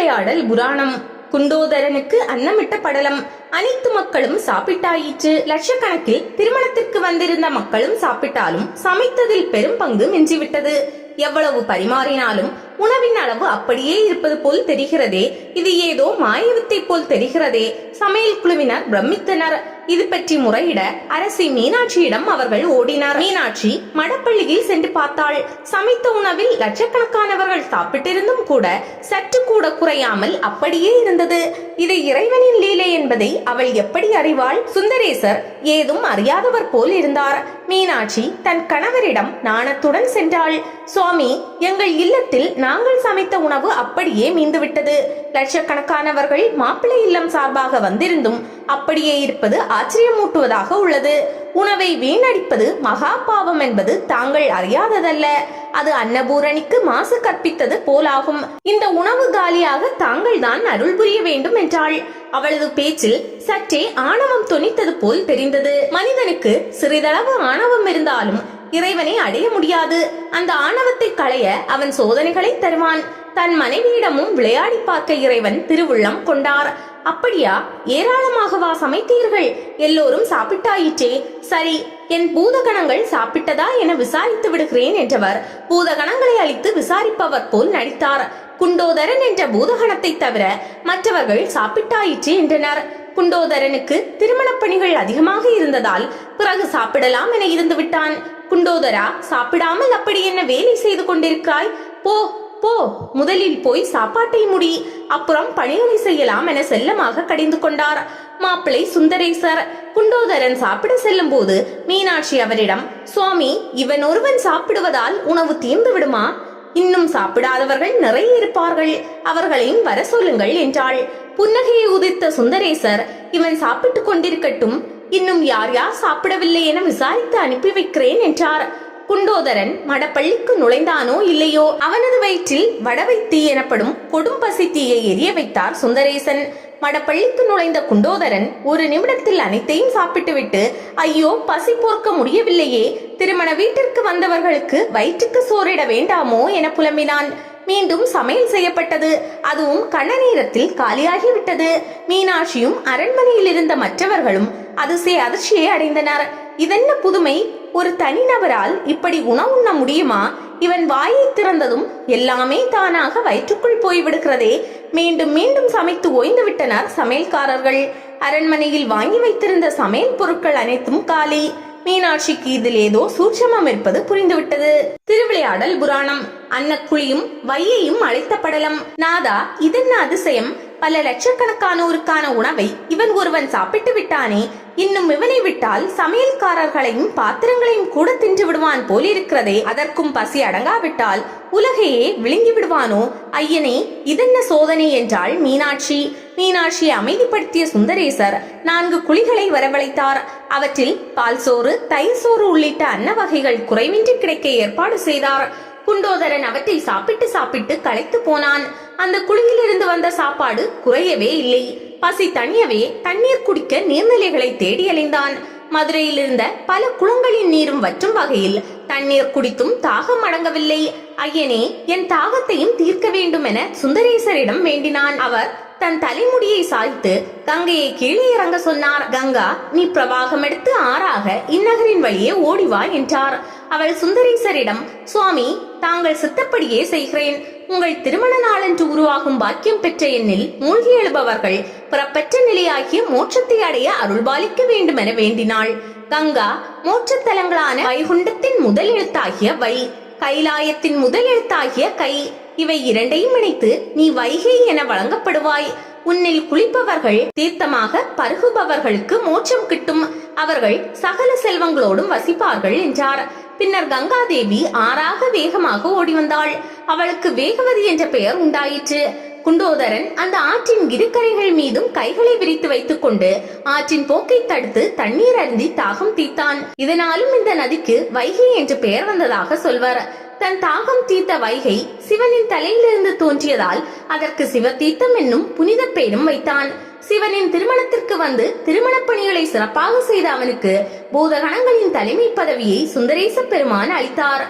திருவிளையாடல் புராணம். குண்டோதரனுக்கு அன்னமிட்ட படலம். அனைத்து மக்களும் சாப்பிட்டாயிற்று. லட்சக்கணக்கில் திருமணத்திற்கு வந்திருந்த மக்களும் சாப்பிட்டாலும் சமைத்ததில் பெரும் பங்கு மிஞ்சிவிட்டது. எவ்வளவு பரிமாறினாலும் உணவின் அளவு அப்படியே இருப்பது போல் தெரிகிறதே. இது ஏதோ மாயவித்தை போல் தெரிகிறதே. சமையல் குழுவினர் பிரமித்தனர். இது பற்றி முறையிட அரசி மீனாட்சியிடம் அவர்கள் ஓடினார். மீனாட்சி மடப்பள்ளியில் சென்று பார்த்தாள். சமைத்த உணவில் லட்சக்கணக்கானவர்கள் சாப்பிட்டிருந்தும் கூட சற்று கூட குறையாமல் அப்படியே இருந்தது. இது இறைவனின் லீலை என்பதை அவள் எப்படி அறிவாள்? சுந்தரேசர் ஏதும் அறியாதவர் போல் இருந்தார். மீனாட்சி தன் கணவரிடம் நாணத்துடன் சென்றாள். சுவாமி எங்கள் இல்லத்தில் நாங்கள் சமைத்த உணவு அப்படியே மீந்துவிட்டது. லட்சக்கணக்கானவர்கள் மாப்பிள்ளை இல்லம் சார்பாக வந்திருந்தும் அப்படியே இருப்பது ஆச்சரியமூட்டுவதாக உள்ளது. உணவை வீணடிப்பது மகா பாவம் என்பது தாங்கள் அறியாததல்ல. அது அன்னபூரணிக்கு மாசு கற்பித்தது போலாகும். இந்த உணவு காலியாக தாங்கள் தான் அருள் புரிய வேண்டும் என்றாள். அவளது பேச்சில் சற்றே ஆணவம் தொனித்தது போல் தெரிந்தது. மனிதனுக்கு சிறிதளவு ஆணவம் இருந்தாலும் இறைவனை அடைய முடியாது. அந்த ஆணவத்தை களைய அவன் சோதனைகளை தருவான். தன் மனைவியிடமும் விளையாடி பார்க்க இறைவன் திருவுள்ளம் கொண்டார். அப்படியா? ஏராளமாகவா சமைத்தீர்கள். எல்லோரும் சாப்பிட்டாயிற்றே. சரி என் பூதகணங்கள் சாப்பிட்டதா என விசாரித்து விடுகிறேன் என்றவர். பூதகணங்களை அளித்து விசாரிப்பவர் போல் நடித்தார். குண்டோதரன் என்ற பூதகணத்தை தவிர மற்றவர்கள் சாப்பிட்டாயிற்று என்றனர். குண்டோதரனுக்கு திருமணப் பணிகள் அதிகமாக இருந்ததால் பிறகு சாப்பிடலாம் என இருந்து விட்டான் குண்டோதரா சாப்பிடாமல் அப்படி என்ன வேலை செய்து கொண்டிருக்காய் போ போ முதலில் போய் சாப்பாட்டை முடி. அப்புறம் பணிகளை செய்யலாம் என செல்லமாக கடிந்து கொண்டார். மாப்பிள்ளை சுந்தரேசர் குண்டோதரன் சாப்பிட செல்லும் போது மீனாட்சி அவரிடம் சுவாமி இவன் ஒருவன் சாப்பிடுவதால் உணவு தீர்ந்து விடுமா? இன்னும் சாப்பிடாதவர்கள் நிறைய இருப்பார்கள். அவர்களையும் வர சொல்லுங்கள் என்றாள். புன்னகையை உதித்த சுந்தரேசர் இவன் சாப்பிட்டுக் கொண்டிருக்கட்டும். இன்னும் யார் யார் சாப்பிடவில்லை என விசாரித்து அனுப்பி வைக்கிறேன் என்றார். குண்டோதரன் மடப்பள்ளிக்கு நுழைந்தானோ இல்லையோ? அவனது வயிற்றில் வடவை தீ எனப்படும் கொடும் பசி தீயை எரிய வைத்தார் சுந்தரேசன். மடப்பள்ளிக்கு நுழைந்த குண்டோதரன் ஒரு நிமிடத்தில் அனைத்தையும் சாப்பிட்டுவிட்டு ஐயோ பசி போர்க்க முடியவில்லையே திருமண வீட்டிற்கு வந்தவர்களுக்கு வயிற்றுக்கு சோறிட வேண்டாமோ? என புலம்பினான். மீண்டும் சமையல் செய்யப்பட்டது. அதுவும் கண நேரத்தில் காலியாகிவிட்டது. மீனாட்சியும் அரண்மனையில் இருந்த மற்றவர்களும் அதிசய அதிர்ச்சியை அடைந்தனர். இதென்ன புதுமை? ஒரு தனிநபரால் இப்படி உணவுண்ண முடியுமா? இவன் வாயை திறந்ததும் எல்லாமே தானாக வயிற்றுக்குள் போய்விடுகிறதே. மீண்டும் மீண்டும் சமைத்து ஓய்ந்து விட்டனர் சமையல்காரர்கள். அரண்மனையில் வாங்கி வைத்திருந்த சமையல் பொருட்கள் அனைத்தும் காலி. மீனாட்சிக்கு இதில் ஏதோ சூட்சமம் இருப்பது புரிந்துவிட்டது. திருவிளையாடல் புராணம். அன்னக்குழியும் வையையும் அழைத்த படலம். நாதா இதென்ன அதிசயம்? பல லட்சக்கணக்கானோருக்கான உணவை இவன் ஒருவன் சாப்பிட்டு விட்டானே. இன்னும் இவனை விட்டால் சமையல்காரர்களையும் பாத்திரங்களையும் கூட தின்று விடுவான் போலிருக்கிறதே. அதற்கும் பசி அடங்காவிட்டால் உலகையே விழுங்கி விடுவானோ? ஐயனே இதென்ன சோதனை என்றாள் மீனாட்சி. மீனாட்சியை அமைதிப்படுத்திய சுந்தரேசர் நான்கு குழிகளை வரவழைத்தார். அவற்றில் பால் சோறு தயிர் சோறு உள்ளிட்ட அன்ன வகைகள் குறைவின்றி கிடைக்க ஏற்பாடு செய்தார். குண்டோதரன் அவற்றை சாப்பிட்டு சாப்பிட்டு களைத்து போனான். அந்த குழியிலிருந்து வந்த சாப்பாடு குறையவே இல்லை. பசி தணியவே தண்ணீர் குடிக்க நீர்நிலைகளை தேடி அலைந்தான். மதுரையில் இருந்த பல குளங்களின் நீரும் வற்றும் வகையில் தண்ணீர் குடித்தும் தாகம் அடங்கவில்லை. ஐயனே என் தாகத்தையும் தீர்க்க வேண்டும் என சுந்தரேசரிடம் வேண்டினான். அவர் தன் தலைமுடியை சாய்த்து கங்கையை கீழே இறங்க சொன்னார். கங்கா நீ பிரவாகம் எடுத்து ஆறாக இந்நகரின் வழியே ஓடிவா என்றார். அவள் சுந்தரேசரிடம் சுவாமி தாங்கள் சித்தப்படியே செய்கிறேன். உங்கள் திருமண நாளன்று உருவாகும் பாக்கியம் பெற்ற எண்ணில் மூழ்கி எழுபவர்கள் புறப்பெற்ற நிலையாகிய மோட்சத்தை அடைய அருள்பாலிக்க வேண்டும் என வேண்டினாள். கங்கா மோட்சத்தலங்களான வைகுண்டத்தின் முதல் எழுத்தாகிய வை கைலாயத்தின் முதல் எழுத்தாகிய கை இவை இரண்டையும் இணைத்து நீ வைகை என வழங்கப்படுவாய். உன்னில் குளிப்பவர்கள் தீர்த்தமாக பருகுபவர்களுக்கு மோட்சம் கிட்டும். அவர்கள் சகல செல்வங்களோடும் வசிப்பார்கள் என்றார். பின்னர் கங்காதேவி ஆறாக வேகமாக ஓடி வந்தாள் அவளுக்கு வேகவதி என்ற பெயர் உண்டாயிற்று. குண்டோதரன் அந்த ஆற்றின் இருக்கரைகள் மீதும் கைகளை விரித்து வைத்துக் கொண்டு ஆற்றின் போக்கை தடுத்து தண்ணீர் அருந்தி தாகம் தீர்த்தான். இதனாலும் இந்த நதிக்கு வைகை என்று பெயர் வந்ததாக சொல்வர். தன் தாகம் தீர்த்த வைகை சிவனின் தலையிலிருந்து தோன்றியதால் அதற்கு சிவதீர்த்தம் என்னும் புனித பெயரும் வைத்தான். சிவனின் திருமணத்திற்கு வந்து திருமணப் பணிகளை சிறப்பாக செய்த அவனுக்கு பூதகணங்களின் தலைமை பதவியை சுந்தரேச பெருமான் அளித்தார்.